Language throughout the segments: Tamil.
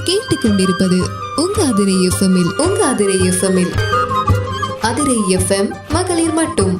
நீங்கள் கேட்டுக்கொண்டிருப்பது உங்க அதிரை எஃப்எம்மில் உங்க அதிரை எஃப்எம்மில் அதிரை எஃப்எம் மகளிர் மட்டும்.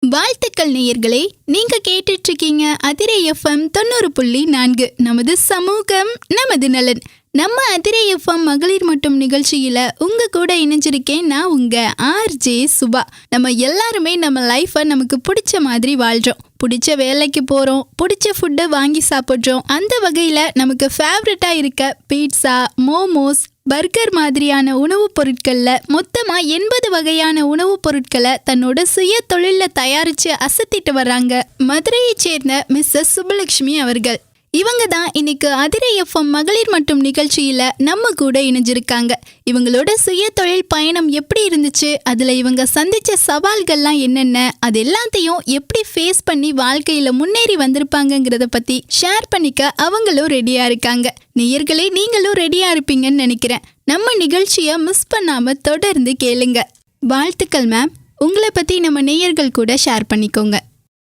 வாழ்த்துக்கள் நேயர்களே நீங்க கேட்டுட்டு இருக்கீங்க அதிரை எஃப்எம் தொண்ணூறு புள்ளி நான்கு நமது சமூகம் நமது நலன். நம்ம அதிரை எஃப்எம் மகளிர் மட்டும் நிகழ்ச்சியில் உங்கள் கூட இணைஞ்சிருக்கேன் நான் உங்கள் ஆர்ஜே சுபா. நம்ம எல்லாருமே நம்ம லைஃப்பை நமக்கு பிடிச்ச மாதிரி வாழ்கிறோம் பிடிச்ச வேலைக்கு போகிறோம் பிடிச்ச ஃபுட்டை வாங்கி சாப்பிட்றோம். அந்த வகையில் நமக்கு ஃபேவரட்டாக இருக்க பீட்சா மோமோஸ் பர்கர் மாதிரியான உணவுப் பொருட்களில் மொத்தமாக எண்பது வகையான உணவுப் பொருட்களை தன்னோட சுய தொழிலில் தயாரித்து அசத்திட்டு வர்றாங்க. மதுரையைச் சேர்ந்த மிஸ்ஸஸ் சுப்பலட்சுமி அவர்கள். இவங்க தான் இன்னைக்கு அதிரை எஃப்எம் மகளிர் மற்றும் நிகழ்ச்சியில நம்ம கூட இணைஞ்சிருக்காங்க. இவங்களோட சுய தொழில் பயணம் எப்படி இருந்துச்சு? அதுல இவங்க சந்திச்ச சவால்கள்லாம் என்னென்ன? அது எல்லாத்தையும் எப்படி ஃபேஸ் பண்ணி வாழ்க்கையில முன்னேறி வந்திருப்பாங்கங்கிறத பத்தி ஷேர் பண்ணிக்க அவங்களும் ரெடியா இருக்காங்க. நேயர்களே நீங்களும் ரெடியா இருப்பீங்கன்னு நினைக்கிறேன். நம்ம நிகழ்ச்சியை மிஸ் பண்ணாம தொடர்ந்து கேளுங்க. வாழ்த்துக்கள் மேம் உங்களை பத்தி நம்ம நேயர்கள் கூட ஷேர் பண்ணிக்கோங்க.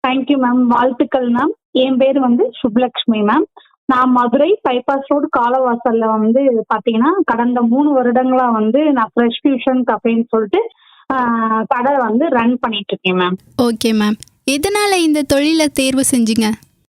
தேங்க்யூ மேம் வாழ்த்துக்கள் மேம் என் பேர் வந்து சுப்லக்ஷ்மி மேம் நான் மதுரை பைபாஸ் ரோடு காலவாசல்ல வந்து பாத்தீங்கன்னா கடந்த மூணு வருடங்களா வந்து நான் ஃப்ரெஷ் ஃபியூஷன் கஃபேன்னு சொல்லிட்டு கடை வந்து ரன் பண்ணிட்டு இருக்கேன் மேம் ஓகே மேம் எதனால இந்த தொழிலை தேர்வு செஞ்சீங்க?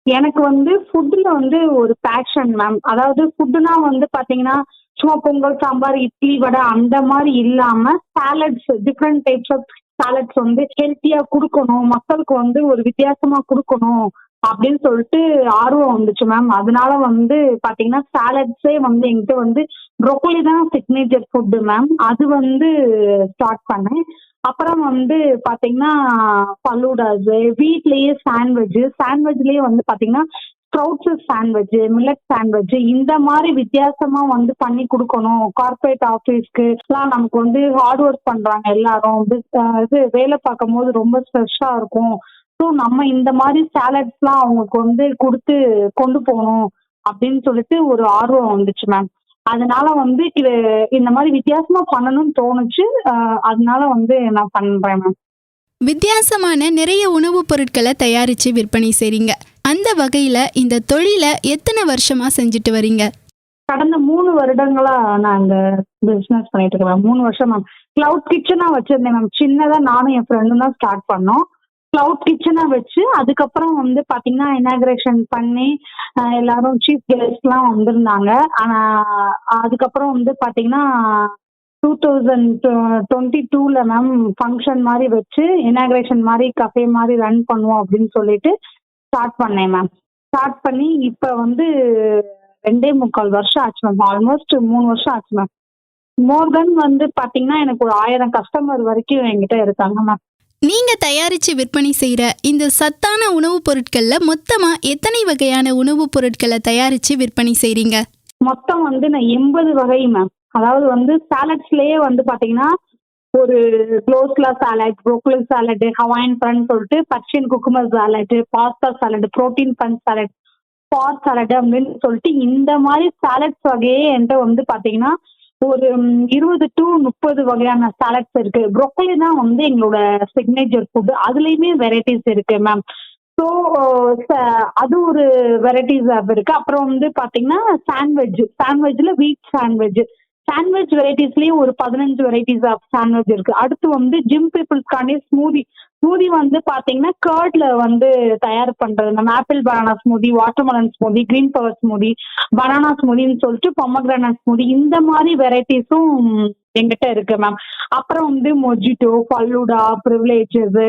எனக்கு வந்து ஃபுட்ல வந்து ஒரு பேஷன் மேம் அதாவது ஃபுட்டுனா வந்து பாத்தீங்கன்னா சும்மா பொங்கல் சாம்பார் இட்லி வடை அந்த மாதிரி இல்லாம salads different types of salads வந்து ஹெல்த்தியா கொடுக்கணும். மக்களுக்கு வந்து ஒரு வித்தியாசமா கொடுக்கணும். அப்படின்னு சொல்லிட்டு ஆர்வம் வந்துச்சு மேம் அதனால வந்து பாத்தீங்கன்னா சாலட்ஸே வந்து என்கிட்ட வந்து ப்ரொக்கோலி தான் சிக்னேச்சர் ஃபுட்டு மேம் அது வந்து ஸ்டார்ட் பண்ணேன். அப்புறம் வந்து பாத்தீங்கன்னா ஃபலூடாஸ் வீட்லயே சாண்ட்விச் சாண்ட்விட்ச்லயே வந்து பாத்தீங்கன்னா ஸ்ப்ரவுட்ஸ் சாண்ட்விட்ச் மில்லட் சாண்ட்விட்ச் இந்த மாதிரி வித்தியாசமா வந்து பண்ணி கொடுக்கணும். கார்பரேட் ஆஃபீஸ்க்கு எல்லாம் நமக்கு வந்து ஹார்ட் ஒர்க் பண்றாங்க எல்லாரும். இது வேலை பார்க்கும் போது ரொம்ப ஸ்ட்ரெஸ்ஸா இருக்கும். ஸோ நம்ம இந்த மாதிரி சாலட்ஸ்லாம் அவங்களுக்கு வந்து கொடுத்து கொண்டு போகணும் அப்படின்னு சொல்லிட்டு ஒரு ஆர்வம் வந்துச்சு மேம் அதனால வந்து இது இந்த மாதிரி வித்தியாசமா பண்ணணும்னு தோணுச்சு. அதனால வந்து நான் பண்றேன் மேம் வித்தியாசமான நிறைய உணவுப் பொருட்களை தயாரித்து விற்பனை செய்றீங்க. அந்த வகையில் இந்த தொழிலை எத்தனை வருஷமா செஞ்சுட்டு வரீங்க? கடந்த மூணு வருடங்களா நான் இந்த பிசினஸ் பண்ணிட்டு இருக்கேன் மூணு வருஷம் மேம் கிளவுட் கிச்சனா வச்சிருந்தேன் மேம் சின்னதா நானும் என் ஃப்ரெண்டும் தான் ஸ்டார்ட் பண்ணோம். கிளவுட் கிச்சனா வச்சு அதுக்கப்புறம் வந்து பாத்தீங்கன்னா இனாகிரேஷன் பண்ணி எல்லாரும் சீஃப் கெஸ்ட்லாம் வந்திருந்தாங்க. ஆனா அதுக்கப்புறம் வந்து பாத்தீங்கன்னா டூ தௌசண்ட் டுவெண்ட்டி டூல மேம் ஃபங்க்ஷன் மாதிரி வச்சு இனாகிரேஷன் மாதிரி கஃபே மாதிரி ரன் பண்ணுவோம் அப்படின்னு சொல்லிட்டு ஸ்டார்ட் பண்ணேன் மேம் ஸ்டார்ட் பண்ணி இப்போ வந்து ரெண்டே முக்கால் வருஷம் ஆச்சு மேம் ஆல்மோஸ்ட் மூணு வருஷம் ஆச்சு மேம் மோர் தென் வந்து பாத்தீங்கன்னா எனக்கு ஒரு ஆயிரம் கஸ்டமர் வரைக்கும் என்கிட்ட இருக்காங்க மேம் நீங்க தயாரித்து விற்பனை செய்கிற இந்த சத்தான உணவுப் பொருட்களில் மொத்தமாக எத்தனை வகையான உணவுப் பொருட்களை தயாரித்து விற்பனை செய்றீங்க? மொத்தம் வந்து நான் எண்பது வகை மேம் அதாவது வந்து சாலட்ஸ்லயே வந்து பாத்தீங்கன்னா ஒரு coleslaw salad broccoli salad Hawaiian fun சொல்லிட்டு Persian cucumber salad pasta salad protein fun salad pot salad அப்படின்னு சொல்லிட்டு இந்த மாதிரி சாலட்ஸ் வகையே என்கிட்ட வந்து பாத்தீங்கன்னா ஒரு இருபது டு முப்பது வகையான சாலட்ஸ் இருக்கு. ப்ரோக்கோலி தான் வந்து எங்களோட சிக்னேச்சர் ஃபுட் அதுலயுமே வெரைட்டிஸ் இருக்கு மேம் ஸோ அது ஒரு வெரைட்டிஸ் இருக்கு. அப்புறம் வந்து பாத்தீங்கன்னா சாண்ட்விச் சாண்ட்விச்ல வீட் சாண்ட்விச் சாண்ட்விச் வெரைட்டிஸ்லயும் ஒரு பதினஞ்சு வெரைட்டிஸ் ஆஃப் சாண்ட்விச் இருக்கு. அடுத்து வந்து ஜிம் பீப்புள்ஸ்க்காண்டி ஸ்மூதி ஸ்மூதி வந்து பாத்தீங்கன்னா கர்ட்ல வந்து தயார் பண்றது. நம்ம apple banana smoothie watermelon smoothie green power smoothie banana ஸ்மூதின்னு சொல்லிட்டு பொமக்ரானட் ஸ்மூதி இந்த மாதிரி வெரைட்டிஸும் எங்கிட்ட இருக்கு மேம் அப்புறம் வந்து மொஜிட்டோ ஃபல்லூடா ப்ரிவிலேஜஸ்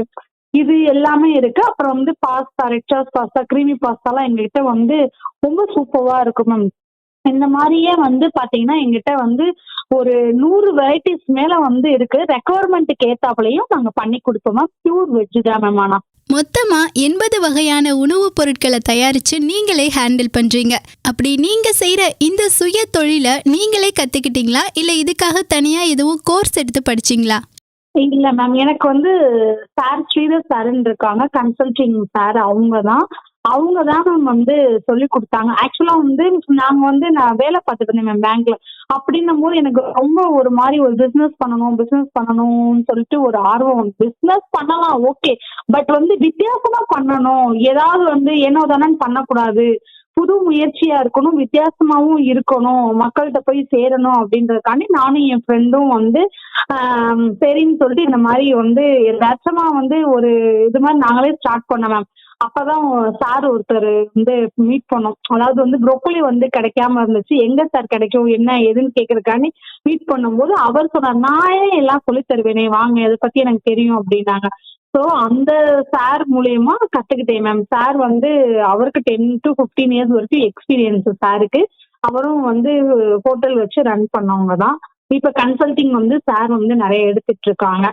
இது எல்லாமே இருக்கு. அப்புறம் வந்து பாஸ்தா ரெச்சாஸ் பாஸ்தா கிரீமி பாஸ்தாலாம் எங்ககிட்ட வந்து ரொம்ப சூப்பரா இருக்கும் மேம் இந்த மாதிரியே வந்து பாத்தீங்கன்னா எங்கிட்ட வந்து ஒரு நூறு வெரைட்டிஸ் மேல வந்து இருக்கு. ரெக்குவயர்மெண்ட்டுக்கு ஏத்தாப்புலயும் நாங்க பண்ணி கொடுப்போம் பியூர் வெஜ் தான் மேம் ஆனா. மொத்தமா எண்பது வகையான உணவுப் பொருட்களை தயாரிச்சு நீங்களே ஹேண்டில் பண்றீங்க. அப்படி நீங்க செய்யற இந்த சுய தொழிலை நீங்களே கத்துக்கிட்டீங்களா? இல்ல இதுக்காக தனியா எதுவும் கோர்ஸ் எடுத்து படிச்சீங்களா? இல்ல மேம் எனக்கு வந்து சார் ஸ்ரீதர் சார்ன்னு இருக்காங்க. கன்சல்டிங் சார் அவங்க தான். அவங்க தான் மேம் வந்து சொல்லி கொடுத்தாங்க. ஆக்சுவலா வந்து நாங்க வந்து நான் வேலை பார்த்துட்டு இருந்தேன் மேம் பேங்க்ல அப்படின்னும் போது எனக்கு ரொம்ப ஒரு மாதிரி ஒரு பிசினஸ் பண்ணணும் பிசினஸ் பண்ணணும்னு சொல்லிட்டு ஒரு ஆர்வம் பிசினஸ் பண்ணலாம் ஓகே பட் வந்து வித்தியாசமா பண்ணணும். ஏதாவது வந்து என்ன தானே பண்ணக்கூடாது. புது முயற்சியா இருக்கணும் வித்தியாசமாவும் இருக்கணும். மக்கள்கிட்ட போய் சேரணும் அப்படின்றதுக்காண்டி நானும் என் ஃப்ரெண்டும் வந்து சரின்னு சொல்லிட்டு இந்த மாதிரி வந்து எதாச்சமா வந்து ஒரு இது மாதிரி நாங்களே ஸ்டார்ட் பண்ண மேம் அப்பதான் சார் ஒருத்தர் வந்து மீட் பண்ணோம். அதாவது வந்து ப்ரொக்கோலி வந்து கிடைக்காம இருந்துச்சு. எங்க சார் கிடைக்கும்? என்ன? ஏதுன்னு கேக்குறதுக்காண்டி மீட் பண்ணும்போது அவர் சொன்னார் நானே எல்லாம் சொல்லி தருவேனே? வாங்க இதை பத்தி எனக்கு தெரியும் அப்படின்னாங்க. ஸோ அந்த சார் மூலியமா கத்துக்கிட்டேன் மேம் சார் வந்து அவருக்கு டென் டு ஃபிஃப்டீன் இயர்ஸ் வரைக்கும் எக்ஸ்பீரியன்ஸ் சாருக்கு. அவரும் வந்து ஹோட்டல் வச்சு ரன் பண்ணவங்க தான் இப்ப கன்சல்டிங் வந்து சார் வந்து நிறைய எடுத்துட்டு இருக்காங்க.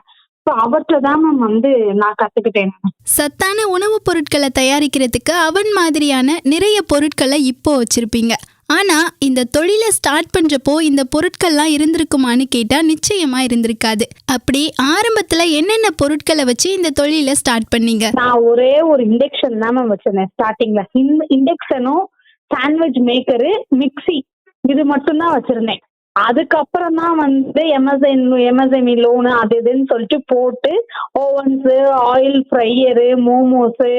அவர்கிட்ட தான் மேம் வந்து நான் கத்துக்கிட்டேன். சத்தான உணவுப் பொருட்களை தயாரிக்கிறதுக்கு அவன் மாதிரியான நிறைய பொருட்களை இப்போ வச்சிருப்பீங்க. ஆனா இந்த தொழிலை ஸ்டார்ட் பண்றப்போ இந்த பொருட்கள்லாம் இருந்திருக்குமான்னு கேட்டா நிச்சயமா இருந்திருக்காது. அப்படி ஆரம்பத்துல என்னென்ன பொருட்களை வச்சு இந்த தொழிலை ஸ்டார்ட் பண்ணீங்க? நான் ஒரே ஒரு இண்டக்ஷன் தான் மேம் வச்சிருந்தேன் ஸ்டார்டிங்ல இண்டக்ஷனும் சாண்ட்விச் மேக்கரு மிக்ஸி இது மட்டும் தான் வச்சிருந்தேன். அதுக்கப்புறம் தான் வந்து எம்எஸ்என் எம்எஸ்எம்இ லோனு அது இதுன்னு சொல்லிட்டு போட்டு ovens oil fryer momos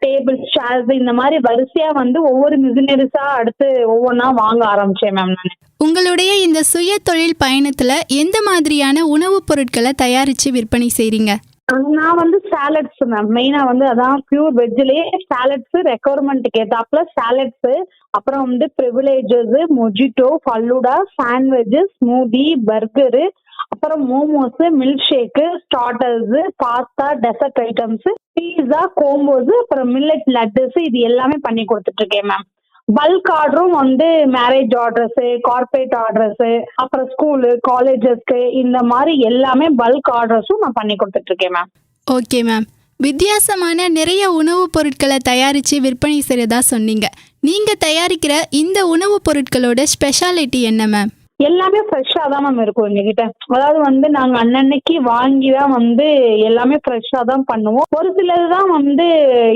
table chairs இந்த மாதிரி வரிசையா வந்து ஒவ்வொரு மிஷினரிஸா அடுத்து ஒவ்வொன்றா வாங்க ஆரம்பிச்சேன் மேம் நான். உங்களுடைய இந்த சுய தொழில் பயணத்துல எந்த மாதிரியான உணவுப் பொருட்களை தயாரிச்சு விற்பனை செய்றீங்க? நான் வந்து சாலட்ஸ் மேம் மெயினா வந்து அதான் பியூர் வெஜ்லயே சாலட்ஸ் ரெக்குவயர்மெண்ட்டுக்கு ஏத்தாப்புல சாலட்ஸ் அப்புறம் வந்து privileges mojito falooda sandwiches smoothie burger அப்புறம் momos milk shake starters pasta dessert items pizza combos அப்புறம் மில்லட் லட்டுஸ் இது எல்லாமே பண்ணி கொடுத்துட்டு இருக்கேன் மேம் பல்க் ஆர்டரும் வந்து மேரேஜ் ஆர்டர்ஸ் கார்பரேட் ஆர்டர்ஸ் அப்புறம் ஸ்கூலு காலேஜஸ்க்கு இந்த மாதிரி எல்லாமே பல்க் ஆர்டர்ஸும் நான் பண்ணி கொடுத்துட்டு இருக்கேன் மேம் ஓகே மேம் வித்தியாசமான நிறைய உணவுப் பொருட்களை தயாரித்து விற்பனை செய்கிறதா சொன்னீங்க. நீங்கள் தயாரிக்கிற இந்த உணவுப் பொருட்களோட ஸ்பெஷாலிட்டி என்ன மேம் எல்லாமே ஃப்ரெஷ்ஷாக தான் மேம் இருக்கும் எங்ககிட்ட. அதாவது வந்து நாங்கள் அன்னன்னைக்கு வாங்கி தான் வந்து எல்லாமே ஃப்ரெஷ்ஷாக தான் பண்ணுவோம். ஒரு சிலது தான் வந்து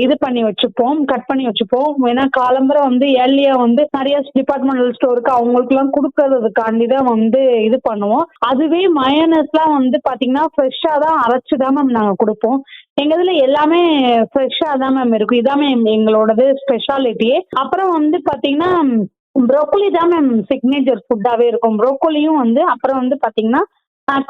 இது பண்ணி வச்சுப்போம் கட் பண்ணி வச்சுப்போம். ஏன்னா காலம்பரம் வந்து ஏர்லியா வந்து நிறைய டிபார்ட்மெண்டல் ஸ்டோருக்கு அவங்களுக்குலாம் கொடுக்கறதுக்காண்டி தான் வந்து இது பண்ணுவோம். அதுவே மயனஸ்லாம் வந்து பாத்தீங்கன்னா ஃப்ரெஷ்ஷாக தான் அரைச்சு தான் மேம் நாங்கள் கொடுப்போம். எங்க இதுல எல்லாமே ஃப்ரெஷ்ஷாக தான் மேம் இருக்கும். இதான் மேம் எங்களோடது ஸ்பெஷாலிட்டியே அப்புறம் வந்து பாத்தீங்கன்னா ப்ரோக்கோலி தான் மேம் சிக்னேச்சர் ஃபுட்டாவே இருக்கும். ப்ரோக்கோலியும் வந்து அப்புறம் வந்து பாத்தீங்கன்னா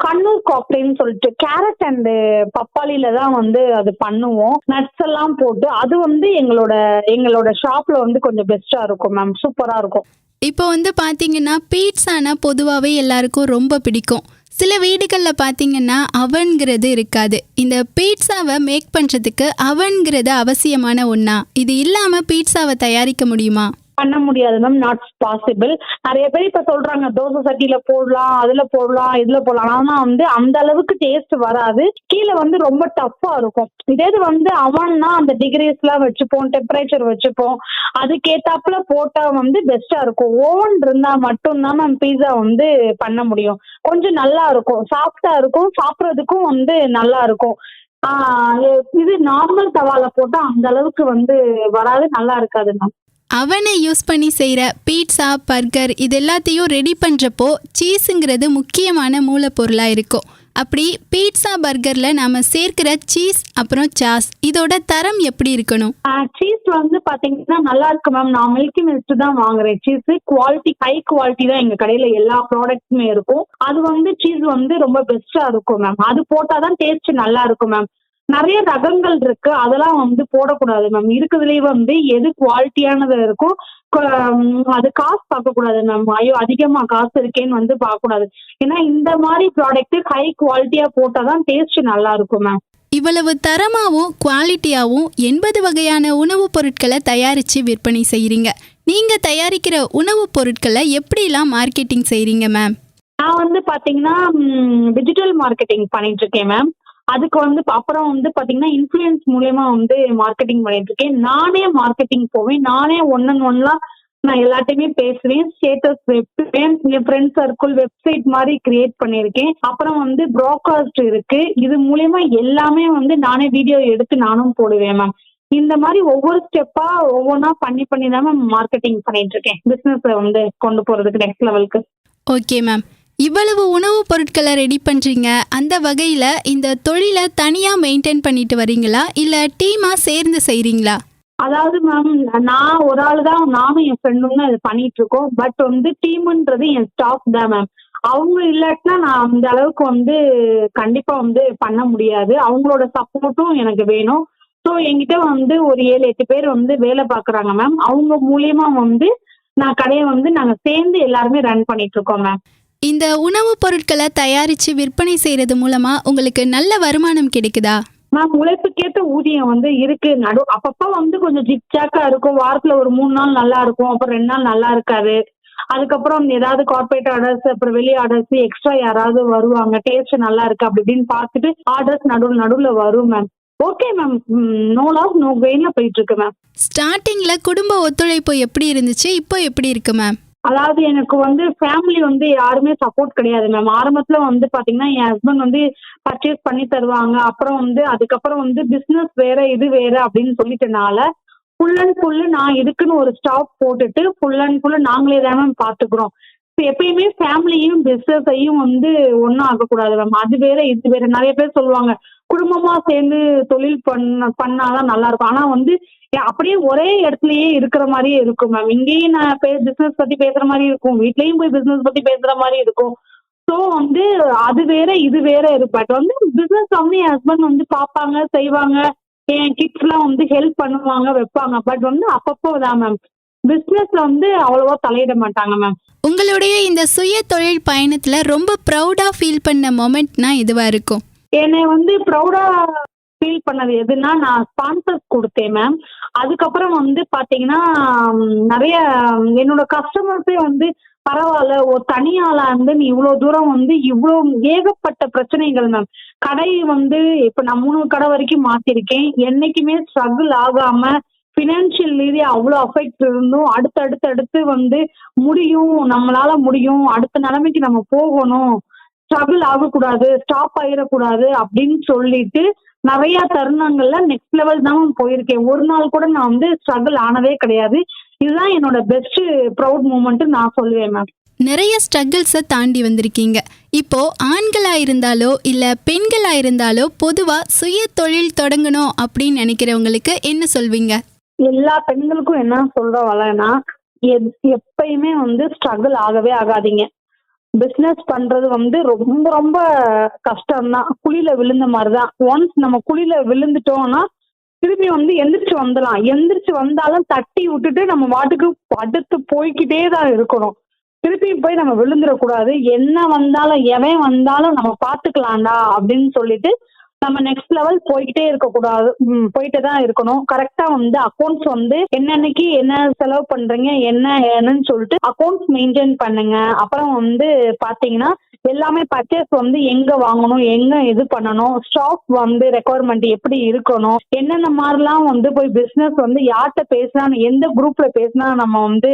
கண்ணூர் காக்டெயில்னு சொல்லிட்டு கேரட் அண்ட் பப்பாளியில தான் வந்து அது பண்ணுவோம். நட்ஸ் எல்லாம் போட்டு அது வந்து எங்களோட எங்களோட ஷாப்ல வந்து கொஞ்சம் பெஸ்டா இருக்கும் மேம் சூப்பரா இருக்கும். இப்போ வந்து பார்த்தீங்கன்னா பீட்ஸானா பொதுவாகவே எல்லாருக்கும் ரொம்ப பிடிக்கும். சில வீடுகளில் பார்த்தீங்கன்னா அவன்கிறது இருக்காது. இந்த பீட்சாவை மேக் பண்ணுறதுக்கு அவன்கிறது அவசியமான ஒன்றா இது இல்லாமல் பீட்சாவை தயாரிக்க முடியுமா? பண்ண முடியாது மேம் நாட் பாசிபிள் நிறைய பேர் இப்ப சொல்றாங்க தோசை சட்டியில போடலாம் அதுல போடலாம் இதுல போடலாம். ஆனா வந்து அந்த அளவுக்கு டேஸ்ட் வராது. கீழே வந்து ரொம்ப டஃப்பா இருக்கும். இதே இது வந்து அவன்னா அந்த டிகிரிஸ் எல்லாம் வச்சுப்போம் டெம்பரேச்சர் வச்சுப்போம். அதுக்கேத்தாப்புல போட்டா வந்து பெஸ்டா இருக்கும். ஓவன் இருந்தா மட்டும்தான் மேம் பீஸா வந்து பண்ண முடியும். கொஞ்சம் நல்லா இருக்கும். சாஃப்டா இருக்கும். சாப்பிட்றதுக்கும் வந்து நல்லா இருக்கும். இது நார்மல் தவால போட்டா அந்த அளவுக்கு வந்து வராது நல்லா இருக்காது மேம் அவனை யூஸ் பண்ணி செய்கிற பீட்சா பர்கர் இது எல்லாத்தையும் ரெடி பண்ணுறப்போ சீஸுங்கிறது முக்கியமான மூலப்பொருளாக இருக்கும். அப்படி பீட்சா பர்கரில் நாம் சேர்க்கிற சீஸ் அப்புறம் சாஸ் இதோட தரம் எப்படி இருக்கணும்? சீஸ் வந்து பாத்தீங்கன்னா நல்லா இருக்கு மேம் நான் மில்கி மில்க் தான் வாங்குறேன். சீஸ் குவாலிட்டி ஹை குவாலிட்டி தான் எங்க கடையில எல்லா ப்ராடக்ட்ஸுமே இருக்கும். அது வந்து சீஸ் வந்து ரொம்ப பெஸ்டா இருக்கும் மேம் அது போட்டாதான் டேஸ்ட் நல்லா இருக்கும் மேம் நிறைய ரகங்கள் இருக்கு. அதெல்லாம் வந்து போடக்கூடாது மேம் இருக்கிறதுலயே வந்து எது குவாலிட்டியானது இருக்கும் கு- உம், அது காசு பார்க்க கூடாது மேம் ஐயோ அதிகமா காசு இருக்கேன்னு வந்து பார்க்க கூடாது ஏன்னா இந்த மாதிரி ப்ராடக்ட் ஹை குவாலிட்டியா போட்டாதான் டேஸ்ட் நல்லா இருக்கும் மேம் இவ்வளவு தரமாகவும் குவாலிட்டியாகவும் எண்பது வகையான உணவுப் பொருட்களை தயாரித்து விற்பனை செய்கிறீங்க நீங்கள் தயாரிக்கிற உணவுப் பொருட்களை எப்படிலாம் மார்க்கெட்டிங் செய்கிறீங்க மேம் நான் வந்து பாத்தீங்கன்னா டிஜிட்டல் மார்க்கெட்டிங் பண்ணிட்டு இருக்கேன் மேம் அதுக்கு வந்து அப்புறம் வந்து பாத்தீங்கன்னா இன்ஃப்ளூயன்ஸ் மூலயமா வந்து மார்க்கெட்டிங் பண்ணிட்டு இருக்கேன். நானே மார்க்கெட்டிங் போவேன். நானே ஒன் அண்ட் ஒன்லாம் நான் எல்லாத்தையுமே பேசுவேன். ஸ்டேட்டஸ் வைப்பேன் என் ஃப்ரெண்ட்ஸ் சர்க்கிள் வெப்சைட் மாதிரி கிரியேட் பண்ணியிருக்கேன். அப்புறம் வந்து ப்ராட்காஸ்ட் இருக்கு. இது மூலயமா எல்லாமே வந்து நானே வீடியோ எடுத்து நானும் போடுவேன் மேம் இந்த மாதிரி ஒவ்வொரு ஸ்டெப்பா ஒவ்வொன்றா பண்ணி பண்ணி தான் மேம் மார்க்கெட்டிங் பண்ணிட்டு இருக்கேன். பிசினஸ் வந்து கொண்டு போறதுக்கு நெக்ஸ்ட் லெவலுக்கு ஓகே மேம் இவ்வளவு உணவுப் பொருட்களை ரெடி பண்ணுறீங்க அந்த வகையில் இந்த தொழிலை தனியாக மெயின்டைன் பண்ணிட்டு வரீங்களா? இல்லை டீமாக சேர்ந்து செய்கிறீங்களா அதாவது மேம் நான் ஒரு ஆள் தான் நானும் என் ஃப்ரெண்டும் தான் இது பண்ணிட்டு இருக்கோம் பட் வந்து டீம்ன்றது என் ஸ்டாஃப் தான் மேம் அவங்க இல்லாட்டினா நான் அந்த அளவுக்கு வந்து கண்டிப்பா வந்து பண்ண முடியாது. அவங்களோட சப்போர்ட்டும் எனக்கு வேணும். ஸோ என்கிட்ட வந்து ஒரு ஏழு எட்டு பேர் வந்து வேலை பார்க்குறாங்க மேம் அவங்க மூலியமா வந்து நான் கடையை வந்து நாங்கள் சேர்ந்து எல்லாருமே ரன் பண்ணிட்டு இருக்கோம் மேம் இந்த உணவுப் பொருட்களை தயாரித்து விற்பனை செய்கிறது மூலமாக உங்களுக்கு நல்ல வருமானம் கிடைக்குதா? மேம் உழைப்புக்கேற்ற ஊதியம் வந்து இருக்கு. நடு அப்பப்ப வந்து கொஞ்சம் ஜிக்ஜாக்கா இருக்கும். வாரத்துல ஒரு மூணு நாள் நல்லா இருக்கும். அப்புறம் ரெண்டு நாள் நல்லா இருக்காது. அதுக்கப்புறம் ஏதாவது கார்பரேட் ஆர்டர்ஸ் அப்புறம் வெளி ஆர்டர்ஸ் எக்ஸ்ட்ரா யாராவது வருவாங்க. டேஸ்ட் நல்லா இருக்கு? அப்படி இப்படின்னு பார்த்துட்டு ஆர்டர்ஸ் நடுவில் நடுவில் வரும் ma'am okay ma'am no loss no கெயின்ல போயிட்டு இருக்கு மேம் ஸ்டார்டிங்கில் குடும்ப ஒத்துழைப்பு எப்படி இருந்துச்சு? இப்போ எப்படி இருக்கு மேம் அதாவது எனக்கு வந்து ஃபேமிலி வந்து யாருமே சப்போர்ட் கிடையாது மேம் ஆரம்பத்துல வந்து பாத்தீங்கன்னா என் ஹஸ்பண்ட் வந்து பர்ச்சேஸ் பண்ணி தருவாங்க. அப்புறம் வந்து அதுக்கப்புறம் வந்து பிசினஸ் வேற இது வேற அப்படின்னு சொல்லிட்டனால ஃபுல் அண்ட் ஃபுல்லு நான் இதுக்குன்னு ஒரு ஸ்டாப் போட்டுட்டு ஃபுல் அண்ட் ஃபுல்லு நாங்களே தான் மேம் பாத்துக்கிறோம். இப்போ எப்பயுமே ஃபேமிலியும் பிசினஸையும் வந்து ஒன்றும் ஆகக்கூடாது மேம் அது வேற இது வேற. நிறைய பேர் சொல்லுவாங்க குடும்பமா சேர்ந்து தொழில் பண்ண பண்ணாதான் நல்லா இருக்கும் ஆனா வந்து அப்படியே ஒரே இடத்துலயே இருக்கிற மாதிரியே இருக்கும் மேம் இங்கேயும் நான் பிசினஸ் பத்தி பேசுற மாதிரி இருக்கும். வீட்லயும் போய் பிசினஸ் பத்தி பேசுற மாதிரி இருக்கும். ஸோ வந்து அது வேற இது வேற இருக்கு. பட் வந்து பிசினஸ் வந்து என் ஹஸ்பண்ட் வந்து பார்ப்பாங்க செய்வாங்க. என் கிட்ஸ்லாம் வந்து ஹெல்ப் பண்ணுவாங்க வைப்பாங்க. பட் வந்து அப்பப்போ தான் மேம் பிசினஸ்ல வந்து அவ்வளவா தலையிட மாட்டாங்க மேம் உங்களுடைய இந்த சுய தொழில் பயணத்தில் ரொம்ப ப்ரௌடாக ஃபீல் பண்ண மொமெண்ட்னா இதுவாக இருக்கும்? என்னை வந்து ப்ரௌடா ஃபீல் பண்ணது எதுன்னா நான் ஸ்பான்சர்ஸ் கொடுத்தேன் மேம் அதுக்கப்புறம் வந்து பாத்தீங்கன்னா நிறைய என்னோட கஸ்டமர்ஸே வந்து பரவாயில்ல ஒரு தனியாளா இருந்து நீ இவ்வளவு தூரம் வந்து இவ்வளவு ஏகப்பட்ட பிரச்சனைகள் மேம் கடை வந்து இப்ப நான் மூணு கடை வரைக்கும் மாத்திருக்கேன். என்னைக்குமே ஸ்ட்ரகிள் ஆகாம பினான்சியல் ரீதியா அவ்வளோ அஃபெக்ட் இருந்தும் அடுத்து அடுத்து அடுத்து வந்து முடியும் நம்மளால முடியும் அடுத்த நிலைமைக்கு நம்ம போகணும். ஸ்ட்ரகிள் ஆகக்கூடாது ஸ்டாப் ஆயிடக்கூடாது அப்படின்னு சொல்லிட்டு நிறைய தருணங்கள்ல நெக்ஸ்ட் லெவல் தான் போயிருக்கேன். ஒரு நாள் கூட நான் வந்து ஸ்ட்ரகிள் ஆனதே கிடையாது. இதுதான் என்னோட பெஸ்ட் ப்ரௌட் மூமெண்ட் நான் சொல்லுவேன் மேம் நிறைய ஸ்ட்ரகிள்ஸை தாண்டி வந்திருக்கீங்க. இப்போ ஆண்களா இருந்தாலோ இல்ல பெண்களா இருந்தாலோ பொதுவா சுய தொழில் தொடங்கணும் அப்படின்னு நினைக்கிறவங்களுக்கு என்ன சொல்வீங்க? எல்லா பெண்களுக்கும் என்ன சொல்ற எப்- எப்பயுமே வந்து ஸ்ட்ரகிள் ஆகவே ஆகாதீங்க. பிசினஸ் பண்றது வந்து ரொம்ப ரொம்ப கஷ்டம் தான் குழியில விழுந்த மாதிரிதான். ஒன்ஸ் நம்ம குழியில விழுந்துட்டோம்னா திருப்பி வந்து எந்திரிச்சு வந்துடலாம். எந்திரிச்சு வந்தாலும் தட்டி விட்டுட்டு நம்ம வாட்டுக்கு அடுத்து போய்க்கிட்டே தான் இருக்கணும். திருப்பி போய் நம்ம விழுந்துடக்கூடாது. என்ன வந்தாலும் எவன் வந்தாலும் நம்ம பாத்துக்கலாம்டா அப்படின்னு சொல்லிட்டு நம்ம நெக்ஸ்ட் லெவல் போய்கிட்டே இருக்கக்கூடாது. கூடாது போயிட்டே தான் இருக்கணும் கரெக்டா வந்து அக்கௌண்ட்ஸ் வந்து என்னன்னைக்கு என்ன செலவு பண்றீங்க என்ன என்னன்னு சொல்லிட்டு அக்கௌண்ட்ஸ் மெயின்டைன் பண்ணுங்க. அப்புறம் வந்து பாத்தீங்கன்னா எல்லாமே பர்ச்சேஸ் வந்து எங்க வாங்கணும் எங்க இது பண்ணணும் ஸ்டாக் வந்து ரெக்குவயர்மெண்ட் எப்படி இருக்கணும் என்னென்ன மாதிரிலாம் வந்து போய் பிசினஸ் வந்து யார்கிட்ட பேசினா எந்த குரூப்ல பேசினா நம்ம வந்து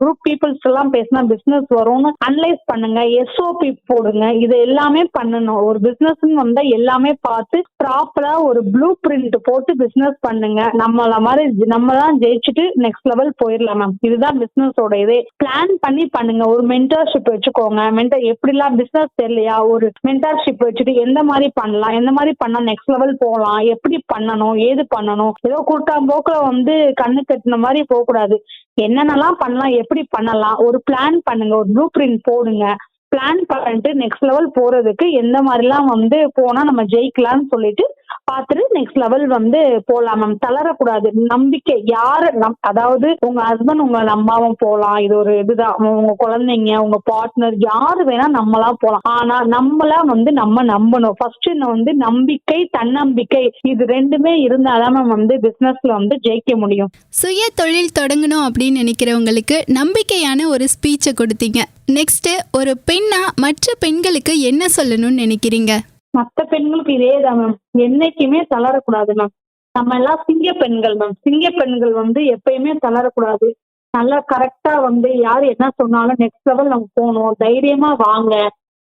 குரூப் பீப்புள்ஸ் எல்லாம் பேசினா பிசினஸ் வரும்னு அனலைஸ் பண்ணுங்க. எஸ்ஓபி போடுங்க. இது எல்லாமே பண்ணணும். ஒரு பிசினஸ் வந்தா எல்லாமே பார்த்து ப்ராப்பரா ஒரு ப்ளூ பிரிண்ட் போட்டு பிசினஸ் பண்ணுங்க. நம்மள மாதிரி ஜெ- நம்ம தான் ஜெயிச்சுட்டு நெக்ஸ்ட் லெவல் போயிடலாம் மேம் இதுதான் பிசினஸோட இதே. பிளான் பண்ணி பண்ணுங்க. ஒரு மென்டர்ஷிப் வச்சுக்கோங்க. மென்டர் எப்படிலாம் பிசினஸ் தெரியலையா? ஒரு மென்டர்ஷிப் வச்சுட்டு எந்த மாதிரி பண்ணலாம்? எந்த மாதிரி பண்ணா நெக்ஸ்ட் லெவல் போகலாம்? எப்படி பண்ணணும்? ஏது பண்ணணும்? ஏதோ கூட்டா போக்குல வந்து கண்ணு கட்டின மாதிரி போகக்கூடாது. என்னென்னலாம் பண்ணலாம்? எப்படி பண்ணலாம்? ஒரு பிளான் பண்ணுங்க. ஒரு ப்ளூ பிரிண்ட் போடுங்க. பிளான் பண்ணிட்டு நெக்ஸ்ட் லெவல் போறதுக்கு எந்த மாதிரிலாம் வந்து போனா நம்ம ஜெயிக்கலாம்னு சொல்லிட்டு பார்த்துட்டு நெக்ஸ்ட் லெவல் வந்து போகலாம் மேம் தளரக்கூடாது. நம்பிக்கை. யாரு நம் அதாவது உங்க ஹஸ்பண்ட் உங்க அம்மாவும் போகலாம் இது ஒரு இதுதான். உங்க குழந்தைங்க உங்க பார்ட்னர் யாரு வேணா நம்மளா போகலாம் ஆனா நம்மளா வந்து நம்ம நம்பணும். ஃபர்ஸ்ட் வந்து நம்பிக்கை தன்னம்பிக்கை. இது ரெண்டுமே இருந்தாதான் மேம் வந்து பிசினஸ்ல வந்து ஜெயிக்க முடியும். சுய தொழில் தொடங்கணும் அப்படின்னு நினைக்கிறவங்களுக்கு நம்பிக்கையான ஒரு ஸ்பீச்சை கொடுத்தீங்க. நெக்ஸ்ட் ஒரு பெண்ணா மற்ற பெண்களுக்கு என்ன சொல்லணும்னு நினைக்கிறீங்க? மத்த பெண்களுக்கு இதே தான் மேம் என்னைக்குமே தளரக்கூடாது மேம் நம்ம எல்லாம் சிங்க பெண்கள் மேம் சிங்க பெண்கள் வந்து எப்பயுமே தளரக்கூடாது. நல்லா கரெக்டா வந்து யார் என்ன சொன்னாலும் நெக்ஸ்ட் லெவல் நம்ம போகணும். தைரியமா வாங்க.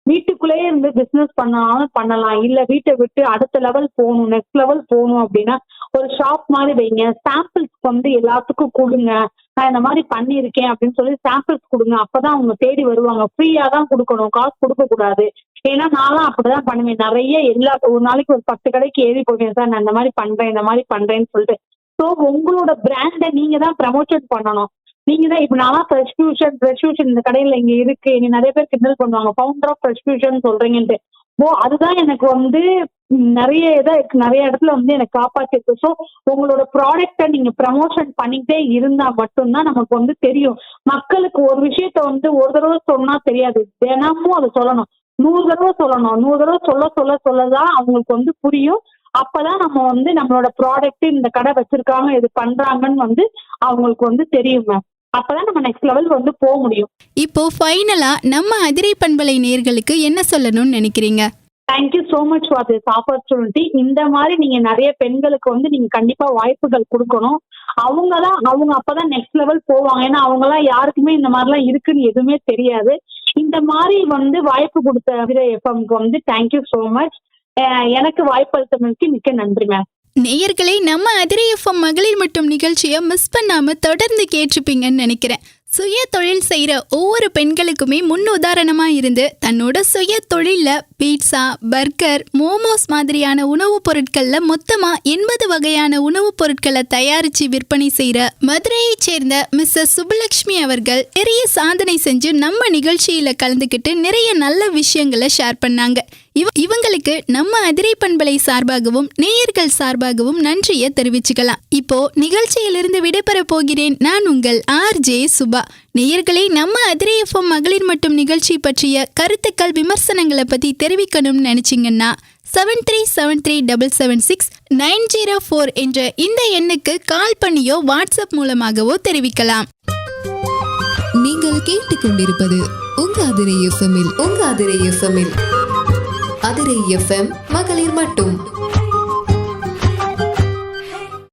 வீட்டுக்குள்ளேயே இருந்து பிசினஸ் பண்ணாலும் பண்ணலாம். இல்ல வீட்டை விட்டு அடுத்த லெவல் போகணும் நெக்ஸ்ட் லெவல் போகணும் அப்படின்னா ஒரு ஷாப் மாதிரி வைங்க. சாம்பிள்ஸ் வந்து எல்லாத்துக்கும் கொடுங்க. நான் இந்த மாதிரி பண்ணியிருக்கேன் அப்படின்னு சொல்லி சாம்பிள்ஸ் கொடுங்க. அப்பதான் அவங்க தேடி வருவாங்க. ஃப்ரீயா தான் கொடுக்கணும். காசு கொடுக்க கூடாது ஏன்னா நான்லாம் அப்படிதான் பண்ணுவேன். நிறைய எல்லா ஒரு நாளைக்கு ஒரு பத்து கடைக்கு ஏறி போவேன் சார் நான் இந்த மாதிரி பண்றேன் இந்த மாதிரி பண்றேன்னு சொல்லிட்டு. ஸோ உங்களோட பிராண்டை நீங்க தான் ப்ரமோஷன் பண்ணணும். நீங்க தான் இப்ப நான் ஃப்ரெஷ் ஃபியூஷன் ஃப்ரெஷ் ஃபியூஷன் இந்த கடையில இங்க இருக்கு. நீ நிறைய பேர் கிண்டல் பண்ணுவாங்க. ஃபவுண்டர் ஆஃப் ஃப்ரெஷ் ஃபியூஷன் சொல்றீங்கன்ட்டு. ஓ அதுதான் எனக்கு வந்து நிறைய இதை நிறைய இடத்துல வந்து எனக்கு காப்பாத்திருக்கு. ஸோ உங்களோட ப்ராடக்ட்டை நீங்க ப்ரமோஷன் பண்ணிட்டே இருந்தா மட்டும்தான் நமக்கு வந்து தெரியும். மக்களுக்கு ஒரு விஷயத்த வந்து ஒரு தடவை சொன்னா தெரியாது. தினமும் அதை சொல்லணும். நூறு தடவை சொல்லணும். நூறு தடவை சொல்ல சொல்ல சொல்லதான் அவங்களுக்கு வந்து புரியும். அப்பதான் நம்ம வந்து நம்மளோட ப்ராடக்ட் இந்த கடை வச்சிருக்காங்க இது பண்றாங்கன்னு வந்து அவங்களுக்கு வந்து தெரியும் மேம் அப்பதான் நம்ம நெக்ஸ்ட் லெவல் வந்து போக முடியும். இப்போ ஃபைனலா நம்ம அதிரை பண்பலை நேயர்களுக்கு என்ன சொல்லணும்னு நினைக்கிறீங்க? Thank you so much for this opportunity இந்த மாதிரி நீங்க நிறைய பெண்களுக்கு வந்து நீங்க கண்டிப்பா வாய்ப்புகள் கொடுக்கணும். அவங்க தான் அவங்க அப்பதான் நெக்ஸ்ட் லெவல் போவாங்க. ஏன்னா அவங்க எல்லாம் யாருக்குமே இந்த மாதிரிலாம் இருக்குன்னு எதுவுமே தெரியாது. இந்த மாதிரி வந்து வாய்ப்பு கொடுத்த எஃப்எம்க்கு வந்து தேங்க்யூ ஸோ மச் எனக்கு வாய்ப்பு அளித்தமைக்கு மிக்க நன்றி மேம் நேயர்களே நம்ம அதிரை எஃப்எம் மகளிர் மற்றும் நிகழ்ச்சியை மிஸ் பண்ணாம தொடர்ந்து கேட்டிருப்பீங்கன்னு நினைக்கிறேன். சுய தொழில் செய்கிற ஒவ்வொரு பெண்களுக்குமே முன் உதாரணமாக இருந்து தன்னோட சுய தொழிலில் பீட்சா பர்கர் மோமோஸ் மாதிரியான உணவுப் பொருட்களில் மொத்தமாக எண்பது வகையான உணவுப் பொருட்களை தயாரித்து விற்பனை செய்கிற மதுரையைச் சேர்ந்த மிஸ்ஸஸ் சுப்புலட்சுமி அவர்கள் நிறைய சாதனை செஞ்சு நம்ம நிகழ்ச்சியில் கலந்துக்கிட்டு நிறைய நல்ல விஷயங்களை ஷேர் பண்ணாங்க. இவ இவங்களுக்கு நம்ம அதிரை பண்பலை சார்பாகவும் நேயர்கள் சார்பாகவும் நன்றியை தெரிவிச்சுக்கலாம். இப்போ நிகழ்ச்சியிலிருந்து விடைபெற போகிறேன். நான் உங்கள் ஆர் ஜே சுபா. நேயர்களே நம்ம அதிரை எஃப்எம் மகளிர் மட்டும் நிகழ்ச்சி பற்றிய கருத்துக்கள் விமர்சனங்களை பத்தி தெரிவிக்கணும்னு நினைச்சீங்கன்னா seven three seven three double seven six nine zero four என்ற இந்த எண்ணுக்கு கால் பண்ணியோ வாட்ஸ்அப் மூலமாகவோ தெரிவிக்கலாம். நீங்கள் கேட்டுக்கொண்டிருப்பது உங்க அதிரை எஃப்எம்மில் உங்க அதிரை எஃப்எம்மில் அதிரை எஃப்எம் மகளிர் மட்டும்.